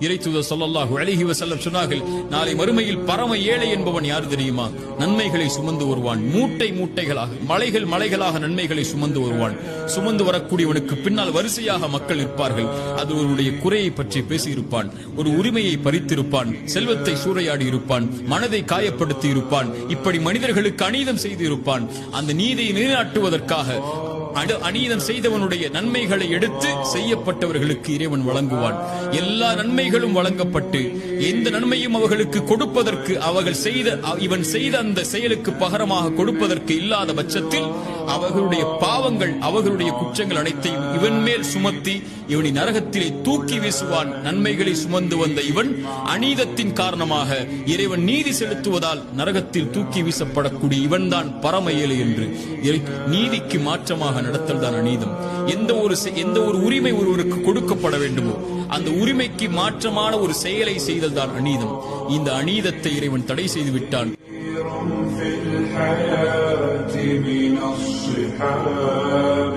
இறைத்துதர் சொல்லல்லாஹு அழகி வசல்லம் சொன்னார்கள் நாளை மறுமையில் பரம ஏழை என்பவன் யார் தெரியுமா? நன்மைகளை சுமந்து வருவான் மூட்டை மூட்டைகளாக மலைகள் மலைகளாக நன்மைகளை சுமந்து வருவான். சுமந்து வரக்கூடியவனுக்கு பின்னால் வரிசையாக மக்கள் இருப்பார்கள் அது ஒருவருடைய குறையை பற்றி பேசியிருப்பான் ஒரு உரிமையை பறித்திருப்பான் செல்வத்தை சூறையாடி இருப்பான் மனதை காயப்படுத்தி இருப்பான் இப்படி மனிதர்களுக்கு அநீதம் செய்து இருப்பான் அந்த நீதியை நிலைநாட்டுவதற்காக அடு- அநீதம் செய்தவனுடைய நன்மைகளை எடுத்து செய்யப்பட்டவர்களுக்கு இறைவன் வழங்குவான். எல்லா நன்மைகளும் வழங்கப்பட்டு எந்த நன்மையும் அவர்களுக்கு கொடுப்பதற்கு அவர்கள் செய்த இவன் செய்த அந்த செயலுக்கு பகரமாக கொடுப்பதற்கு இல்லாத பட்சத்தில் அவர்களுடைய பாவங்கள் அவர்களுடைய குற்றங்கள் அனைத்தையும் இவன் மேல் சுமத்தி இவனை நரகத்திலே தூக்கி வீசுவான். நன்மைகளை சுமந்து வந்த இவன் அநீதத்தின் காரணமாக இறைவன் நீதி செலுத்துவதால் நரகத்தில் தூக்கி வீசப்படக்கூடிய இவன்தான் பரம என்று. நீதிக்கு மாற்றமாக நடத்தல் தான் அநீதம் எந்த ஒரு செ- எந்த ஒரு உரிமை ஒருவருக்கு கொடுக்கப்பட வேண்டுமோ அந்த உரிமைக்கு மாற்றமான ஒரு செயலை செய்தல் தான் அநீதம் இந்த அநீதத்தை இறைவன் தடை செய்து விட்டான் في الحياة من الصحاب